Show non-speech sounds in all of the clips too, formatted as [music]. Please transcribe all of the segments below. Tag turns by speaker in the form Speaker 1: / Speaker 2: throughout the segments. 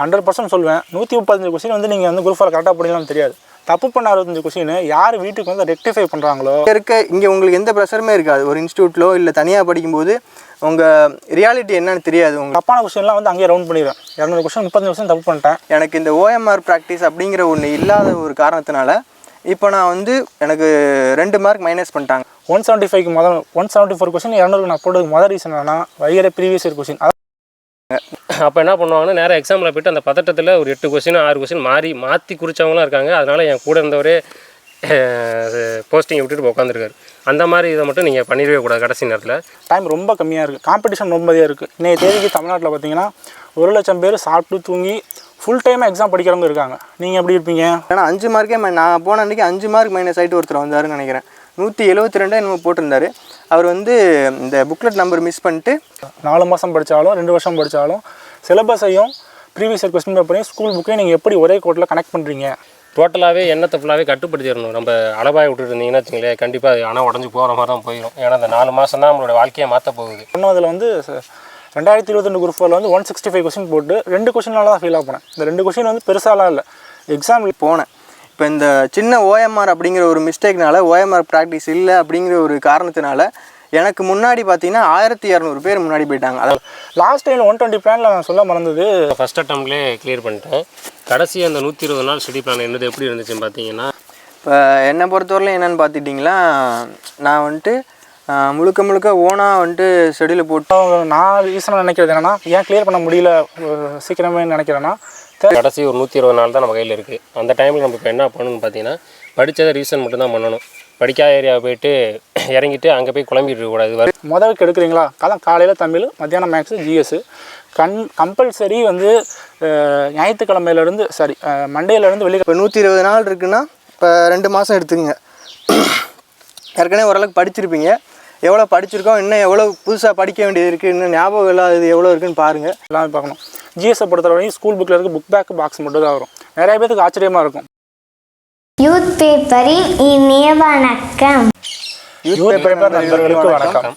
Speaker 1: Hundred percent சொல்லுவேன் நூற்றி முப்பத்தஞ்சு கொஸ்டின் வந்து நீங்கள் வந்து குரூப் ஃபார் கரெக்டாக படிக்கலாம்னு தெரியாது. தப்பு பண்ண அறுபத்தஞ்சு கொஸ்டின் யார் வீட்டுக்கு வந்து ரெக்டிஃபை பண்ணுறாங்களோ
Speaker 2: இருக்க இங்கே உங்களுக்கு எந்த ப்ரெஷருமே இருக்காது. ஒரு இன்ஸ்டியூட்லோ இல்லை தனியாக படிக்கும்போது உங்கள் ரியாலிட்டி என்னன்னு தெரியாது உங்களுக்கு.
Speaker 1: தப்பான கொஸ்டின்லாம் வந்து அங்கேயே ரவுண்ட் பண்ணிடுவேன். இரநூறு கொஸ்டின் முப்பத்தஞ்சு கொஸ்டின் தப்பு பண்ணிட்டேன்.
Speaker 2: எனக்கு இந்த ஓஎம்ஆர் ப்ராக்டிஸ் அப்படிங்கிற ஒன்று இல்லாத ஒரு காரணத்தினால இப்போ நான் வந்து எனக்கு ரெண்டு மார்க் மைனஸ் பண்ணிட்டாங்க.
Speaker 1: ஒன் செவன்ட்டி ஃபைவ்க்கு முதல் ஒன் செவன்ட்டி ஃபோர் கொஸ்டின் இரநூறுக்கு நான் போட்டதுக்கு முதல் ரீசன் என்னன்னா வைகிற ப்ரீவியஸ் இயர் கொஸ்டின்
Speaker 3: அப்போ என்ன பண்ணுவாங்கன்னா நேராக எக்ஸாமில் போயிட்டு அந்த பதட்டத்தில் ஒரு எட்டு கொஸ்டின் ஆறு கொஸ்டின் மாறி மாற்றி குறிச்சவங்களாம் இருக்காங்க. அதனால என் கூட இருந்தவரே போஸ்டிங்கை விட்டுட்டு உட்காந்துருக்காரு அந்த மாதிரி இதை மட்டும் நீங்கள் பண்ணிடவே கூடாது கடைசி நேரத்தில்.
Speaker 1: டைம் ரொம்ப கம்மியாக இருக்குது காம்படிஷன் ரொம்ப அதிகம் இருக்குது இன்றைய தேதிக்கு தமிழ்நாட்டில் பார்த்தீங்கன்னா ஒரு லட்சம் பேர் சாப்பிட்டு தூங்கி ஃபுல் டைமாக எக்ஸாம் படிக்கிறவங்க இருக்காங்க. நீங்கள் எப்படி இருப்பீங்க?
Speaker 2: ஏன்னா அஞ்சு மார்க்கே நான் போன அன்றைக்கி அஞ்சு மார்க் மைனஸ் ஆகிட்டு ஒருத்தர் வந்தாருன்னு நினைக்கிறேன். நூற்றி எழுபத்தி ரெண்டு என்னமோ போட்டிருந்தாரு. அவர் வந்து இந்த புக்லெட் நம்பர் மிஸ் பண்ணிட்டு
Speaker 1: நாலு மாதம் படித்தாலும் ரெண்டு வருஷம் படித்தாலும் சிலபஸையும் ப்ரீவியஸ் இயர் கொஸ்டின் பேப்பரையும் ஸ்கூல் புக்கையும் நீங்கள் எப்படி ஒரே கோட்டில் கனெக்ட் பண்ணுறீங்க
Speaker 3: டோட்டலாகவே எண்ணத்தை ஃபுல்லாகவே கட்டுப்படுத்திடணும் நம்ம அளவாக விட்டுட்டு இருந்தீங்கன்னா வச்சுங்களேன் கண்டிப்பாக ஆனால் உடஞ்சி போகிற மாதிரி தான் போயிடும் ஏன்னா அந்த நாலு மாதம் தான் நம்மளோட வாழ்க்கையை மாற்ற போகுது.
Speaker 1: ஒன்றாவதுல வந்து ச- ரெண்டாயிரத்தி இருபத்தெண்டு குரூப் ஃபோரில் வந்து ஒன் சிக்ஸ்டி ஃபைவ் கொஸ்டின் போட்டு ரெண்டு கொஸ்டினால தான் ஃபெயில் ஆக இந்த ரெண்டு கொஸ்டின் வந்து பெருசாலாம் இல்லை. எக்ஸாம்
Speaker 2: போனேன். இப்போ இந்த சின்ன ஓஎம்ஆர் அப்படிங்கிற ஒரு மிஸ்டேக்னால ஓஎம்ஆர் ப்ராக்டிஸ் இல்லை அப்படிங்கிற ஒரு காரணத்தினால எனக்கு முன்னாடி பார்த்தீங்கன்னா ஆயிரத்தி இரநூறு பேர் முன்னாடி போயிட்டாங்க. அதாவது
Speaker 1: லாஸ்ட் டைமில் ஒன் டுவெண்ட்டி பிளானில் நான் சொல்ல மறந்தது.
Speaker 3: ஃபஸ்ட் அட்டம்ப்ட்லேயே கிளியர் பண்ணிட்டேன். கடைசி அந்த நூற்றி இருபது நாள் ஸ்டடி பிளான் என்னது எப்படி இருந்துச்சுன்னு பார்த்தீங்கன்னா
Speaker 2: இப்போ என்னை பொறுத்தவரையிலும் என்னென்னு பார்த்துட்டிங்களா நான் வந்துட்டு முழுக்க முழுக்க ஓனாக வந்துட்டு ஷெடியூல் போட்டு
Speaker 1: அவங்க நான் ரீசனாக நினைக்கிறது என்னன்னா ஏன் கிளியர் பண்ண முடியல ஒரு சீக்கிரமே நினைக்கிறேன்னா
Speaker 3: கடைசி ஒரு நூற்றி இருபது நாள் தான் நம்ம கையில் இருக்குது அந்த டைமில் நம்ம இப்போ என்ன பண்ணணும்னு பார்த்தீங்கன்னா படித்ததை ரீசன் மட்டும்தான் பண்ணணும். படிக்காத ஏரியாவை போயிட்டு [clears throat] இறங்கிட்டு அங்கே போய் குழம்பிட்டு இருக்கக்கூடாது வரு
Speaker 1: முதலுக்கு எடுக்கிறீங்களா? அதான் காலையில் தமிழ் மத்தியானம் மேக்ஸு ஜிஎஸ் கண் கம்பல்சரி வந்து ஞாயிற்றுக்கிழமையிலேருந்து சாரி மண்டேலேருந்து வெளியே
Speaker 2: இப்போ நூற்றி இருபது நாள் இருக்குன்னா இப்போ ரெண்டு மாதம் எடுத்துக்கங்க. [clears throat] ஏற்கனவே ஓரளவுக்கு படிச்சிருப்பீங்க. எவ்வளோ படிச்சிருக்கோம் இன்னும் எவ்வளோ புதுசாக படிக்க வேண்டியது இருக்குது இன்னும் ஞாபகம் இல்லாதது எவ்வளோ இருக்குன்னு பாருங்கள்
Speaker 1: எல்லாமே பார்க்கணும். ஜிஎஸ்ஸை பொறுத்த வரைக்கும் ஸ்கூல் புக்கில் இருக்க புக் பேக் பாக்ஸ் மட்டும் தான் வரும். நிறைய பேருக்கு ஆச்சரியமாக இருக்கும்.
Speaker 4: யூத் பேப்பரின் இனிய வணக்கம்
Speaker 1: யூத் பேப்பர் நண்பர்களுக்கு வணக்கம்.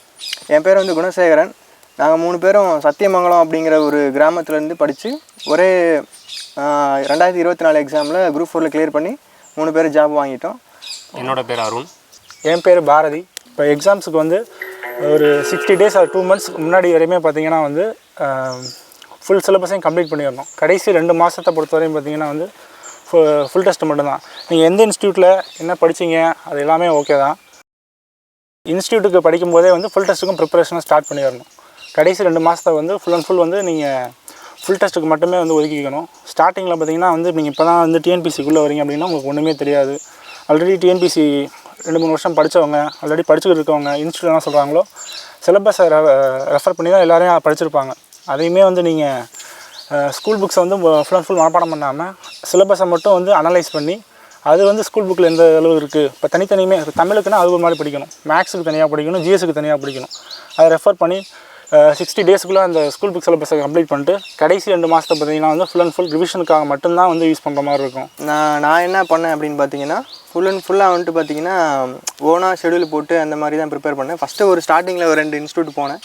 Speaker 2: என் பேர் வந்து குணசேகரன். நாங்கள் மூணு பேரும் சத்தியமங்கலம் அப்படிங்கிற ஒரு கிராமத்துலேருந்து படித்து ஒரே ரெண்டாயிரத்தி இருபத்தி நாலு எக்ஸாமில் குரூப் ஃபோரில் கிளியர் பண்ணி மூணு பேர் ஜாப் வாங்கிட்டோம்.
Speaker 3: என்னோட பேர் அருண்.
Speaker 1: என் பேர் பாரதி. இப்போ எக்ஸாம்ஸுக்கு வந்து ஒரு sixty days or two months முன்னாடி வரையுமே பார்த்தீங்கன்னா வந்து ஃபுல் சிலபஸையும் கம்ப்ளீட் பண்ணிடணும். கடைசி ரெண்டு மாதத்தை பொறுத்தவரையும் பார்த்தீங்கன்னா வந்து ஃபுல் டெஸ்ட் மட்டும்தான். நீங்கள் எந்த இன்ஸ்டியூட்டில் என்ன படிச்சீங்க அது எல்லாமே ஓகே தான். இன்ஸ்டியூட்டுக்கு படிக்கும்போதே வந்து ஃபுல் டெஸ்ட்டுக்கும் ப்ரிப்பரேஷனை ஸ்டார்ட் பண்ணிடணும். கடைசி ரெண்டு மாதத்தை வந்து ஃபுல் அண்ட் ஃபுல் வந்து நீங்கள் ஃபுல் டெஸ்ட்டுக்கு மட்டுமே வந்து ஒதுக்கிக்கணும். ஸ்டார்டிங்கில் பார்த்தீங்கன்னா வந்து நீங்கள் இப்போ தான் வந்து டிஎன்பிசிக்குள்ளே வரீங்க அப்படின்னா உங்களுக்கு ஒன்றுமே தெரியாது. ஆல்ரெடி டிஎன்பிசி ரெண்டு மூணு வருஷம் படித்தவங்க ஆல்ரெடி படிச்சுக்கிட்டு இருக்கவங்க இன்ஸ்டியூட் என்ன சொல்கிறாங்களோ சிலபஸை ரெஃபர் பண்ணி தான் எல்லோரையும் படிச்சிருப்பாங்க. அதையுமே வந்து நீங்கள் ஸ்கூல் புக்ஸை வந்து ஃபுல் அண்ட் ஃபுல் மனப்பாடம் பண்ணாமல் சிலபஸை மட்டும் வந்து அனலைஸ் பண்ணி அது வந்து ஸ்கூல் புக்கில் எந்த அளவு இருக்குது இப்போ தனித்தனியுமே இப்போ தமிழுக்குன்னா அது ஒரு மாதிரி படிக்கணும். மேக்ஸுக்கு தனியாக படிக்கணும் ஜிஎஸ்க்கு தனியாக படிக்கணும். அதை ரெஃபர் பண்ணி சிக்ஸ்டி டேஸ்க்குள்ளே அந்த ஸ்கூல் புக் சிலபஸை கம்ப்ளீட் பண்ணிட்டு கடைசி ரெண்டு மாதத்தை பார்த்தீங்கன்னா வந்து ஃபுல் அண்ட் ஃபுல் ரிவிஷனுக்காக மட்டும்தான் வந்து யூஸ் பண்ணுற மாதிரி இருக்கும்.
Speaker 2: நான் நான் என்ன பண்ணேன் அப்படின்னு பார்த்தீங்கன்னா ஃபுல் அண்ட் ஃபுல்லாக வந்துட்டு பார்த்தீங்கன்னா ஓனாக ஷெடியூல் போட்டு அந்த மாதிரி தான் ப்ரிப்பேர் பண்ணேன். ஃபஸ்ட்டு ஒரு ஸ்டார்டிங்கில் ஒரு ரெண்டு இன்ஸ்டியூட் போனேன்.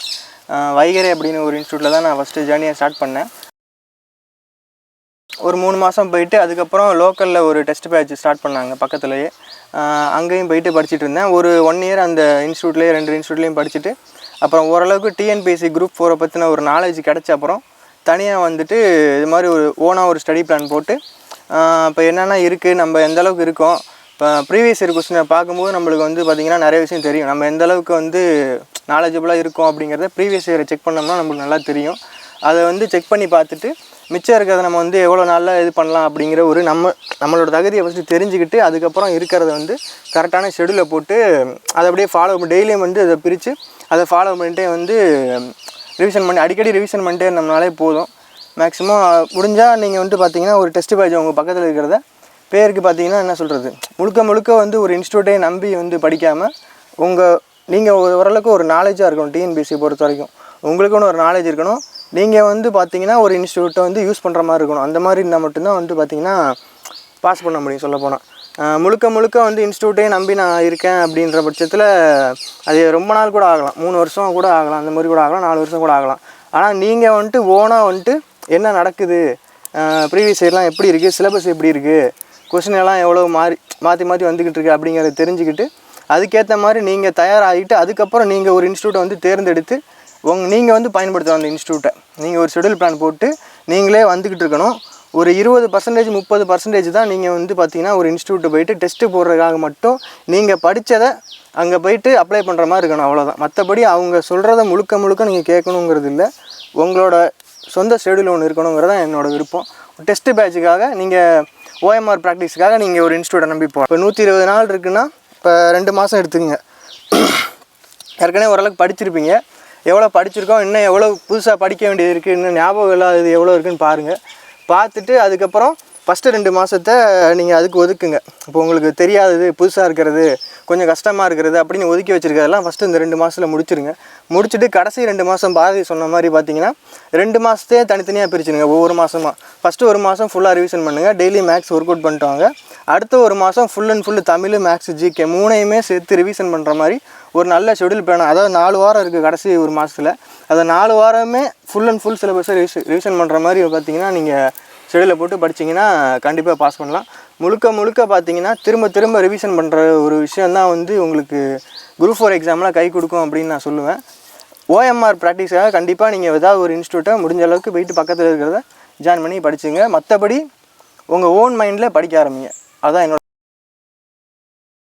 Speaker 2: வைகரை அப்படின்னு ஒரு இன்ஸ்டியூட்டில் தான் நான் ஃபஸ்ட்டு ஜேர்னியை ஸ்டார்ட் பண்ணேன். ஒரு மூணு மாதம் போயிட்டு அதுக்கப்புறம் லோக்கலில் ஒரு டெஸ்ட் பேட்ச் ஸ்டார்ட் பண்ணாங்க பக்கத்துலேயே. அங்கேயும் போயிட்டு படிச்சுட்டு இருந்தேன். ஒரு ஒன் இயர் அந்த இன்ஸ்டியூட்லேயே ரெண்டு இன்ஸ்டியூட்லேயும் படிச்சுட்டு அப்புறம் ஓரளவுக்கு டிஎன்பிஎஸ்சி குரூப் ஃபோரை பற்றின ஒரு நாலேஜ் கிடச்ச அப்புறம் தனியாக வந்துட்டு இது மாதிரி ஒரு ஓனாக ஒரு ஸ்டடி பிளான் போட்டு இப்போ என்னென்ன இருக்குது நம்ம எந்த அளவுக்கு இருக்கோம் இப்போ ப்ரீவியஸ் இயர் கொஸ்டினை பார்க்கும்போது நம்மளுக்கு வந்து பார்த்திங்கன்னா நிறைய விஷயம் தெரியும். நம்ம எந்த அளவுக்கு வந்து நாலேஜபிளாக இருக்கோம் அப்படிங்கிறத ப்ரீவியஸ் இயரை செக் பண்ணோம்னா நம்மளுக்கு நல்லா தெரியும். அதை வந்து செக் பண்ணி பார்த்துட்டு மிச்சம் இருக்கிறத நம்ம வந்து எவ்வளோ நாளில் இது பண்ணலாம் அப்படிங்கிற ஒரு நம்ம நம்மளோட தகுதியை ஃபஸ்ட்டு தெரிஞ்சுக்கிட்டு அதுக்கப்புறம் இருக்கிறத வந்து கரெக்டான ஷெடியூலை போட்டு அதை அப்படியே ஃபாலோ டெய்லியும் வந்து அதை பிரித்து அதை ஃபாலோ பண்ணிட்டே வந்து ரிவிஷன் பண்ணி அடிக்கடி ரிவிஷன் பண்ணிட்டே இருந்தோம்னாலே போதும். மேக்ஸிமம் முடிஞ்சால் நீங்கள் வந்துட்டு பார்த்தீங்கன்னா ஒரு டெஸ்ட் பேஜ் உங்கள் பக்கத்தில் இருக்கிறத பேருக்கு பார்த்தீங்கன்னா என்ன சொல்கிறது முழுக்க முழுக்க வந்து ஒரு இன்ஸ்டியூட்டை நம்பி வந்து படிக்காமல் உங்கள் நீங்கள் ஓரளவுக்கு ஒரு நாலேஜாக இருக்கணும் டிஎன்பிஎஸ்சியை பொறுத்த வரைக்கும். உங்களுக்குன்னு ஒரு நாலேஜ் இருக்கணும். நீங்கள் வந்து பார்த்தீங்கன்னா ஒரு இன்ஸ்டியூட்டை வந்து யூஸ் பண்ணுற மாதிரி இருக்கணும். அந்த மாதிரி இருந்தால் மட்டும்தான் வந்து பார்த்தீங்கன்னா பாஸ் பண்ண முடியும் சொல்ல போனால் முழுக்க முழுக்க வந்து இன்ஸ்டியூட்டே நம்பி நான் இருக்கேன் அப்படின்ற பட்சத்தில் அது ரொம்ப நாள் கூட ஆகலாம். மூணு வருஷம் கூட ஆகலாம். அந்த மாதிரி கூட ஆகலாம். நாலு வருஷம் கூட ஆகலாம். ஆனால் நீங்கள் வந்துட்டு ஓனாக வந்துட்டு என்ன நடக்குது? ப்ரீவியஸ் இயர்லாம் எப்படி இருக்குது சிலபஸ் எப்படி இருக்குது கொஸ்டின் எல்லாம் எவ்வளோ மாறி மாற்றி மாற்றி வந்துக்கிட்டு இருக்கு அப்படிங்கிறத தெரிஞ்சுக்கிட்டு அதுக்கேற்ற மாதிரி நீங்கள் தயாராகிட்டு அதுக்கப்புறம் நீங்கள் ஒரு இன்ஸ்டியூட்டை வந்து தேர்ந்தெடுத்து உங் நீங்கள் வந்து பயன்படுத்தலாம் அந்த இன்ஸ்டியூட்டை. நீங்கள் ஒரு ஷெடியூல் பிளான் போட்டு நீங்களே வந்துக்கிட்டு இருக்கணும். ஒரு இருபது பர்சன்டேஜ் முப்பது பர்சன்டேஜ் தான் நீங்கள் வந்து பார்த்தீங்கன்னா ஒரு இன்ஸ்டியூட்டை போயிட்டு டெஸ்ட்டு போடுறதுக்காக மட்டும் நீங்கள் படித்ததை அங்கே போயிட்டு அப்ளை பண்ணுற மாதிரி இருக்கணும் அவ்வளோதான் மற்றபடி அவங்க சொல்கிறத முழுக்க முழுக்க நீங்கள் கேட்கணுங்கிறது இல்லை. உங்களோட சொந்த ஷெடியூல் ஒன்று இருக்கணுங்கிறது தான் என்னோடய விருப்பம். டெஸ்ட்டு பேட்சுக்காக நீங்கள் ஓஎம்ஆர் ப்ராக்டிஸ்க்காக நீங்கள் ஒரு இன்ஸ்டியூட்டை நம்பி போகலாம். இப்போ நூற்றி இருபது நாள் இருக்குன்னா இப்போ ரெண்டு மாதம் எடுத்துக்கங்க. ஏற்கனவே ஓரளவுக்கு படிச்சிருப்பீங்க. எவ்வளோ படிச்சிருக்கோம் இன்னும் எவ்வளோ புதுசாக படிக்க வேண்டியது இருக்குது இன்னும் ஞாபகம் இல்லாதது எவ்வளோ இருக்குன்னு பாருங்கள் பார்த்துட்டு அதுக்கப்புறம் ஃபஸ்ட்டு ரெண்டு மாதத்தை நீங்கள் அதுக்கு ஒதுக்குங்க. இப்போ உங்களுக்கு தெரியாதது புதுசாக இருக்கிறது கொஞ்சம் கஷ்டமாக இருக்கிறது அப்படின்னு ஒதுக்கி வச்சிருக்கிறதெல்லாம் ஃபஸ்ட்டு இந்த ரெண்டு மாதத்தில் முடிச்சிருங்க. முடிச்சுட்டு கடைசி ரெண்டு மாதம் பாரதி சொன்ன மாதிரி பார்த்தீங்கன்னா ரெண்டு மாதத்தையே தனித்தனியாக பிரிச்சுருங்க ஒவ்வொரு மாதமாக ஃபஸ்ட்டு ஒரு மாதம் ஃபுல்லாக ரிவிஷன் பண்ணுங்கள் டெய்லி மேக்ஸ் ஒர்க் அவுட் பண்ணிட்டு வாங்க. அடுத்த ஒரு மாதம் full and full Tamil maths GK மூணையுமே சேர்த்து ரிவிஷன் பண்ணுற மாதிரி ஒரு நல்ல ஷெடியூல் பிளான் அதாவது நாலு வாரம் இருக்குது கடைசி ஒரு மாதத்தில் அதை நாலு வாரமே ஃபுல் அண்ட் ஃபுல் சிலபஸை ரிவிஷன் ரிவிஷன் பண்ணுற மாதிரி பார்த்தீங்கன்னா நீங்கள் ஷெடியூலை போட்டு படிச்சீங்கன்னா கண்டிப்பாக பாஸ் பண்ணலாம். முழுக்க முழுக்க பார்த்தீங்கன்னா திரும்ப திரும்ப ரிவிஷன் பண்ணுற ஒரு விஷயந்தான் வந்து உங்களுக்கு குரூப் ஃபோர் எக்ஸாம்லாம் கை கொடுக்கும் அப்படின்னு நான் சொல்லுவேன். ஓஎம்ஆர் ப்ராக்டிஸாக கண்டிப்பாக நீங்கள் ஏதாவது ஒரு இன்ஸ்டியூட்டை முடிஞ்ச அளவுக்கு போயிட்டு பக்கத்தில் இருக்கிறத ஜாயின் பண்ணி படிச்சுங்க. மற்றபடி உங்கள் ஓன் மைண்டில் படிக்க ஆரம்பிங்க. அதான் என்னோட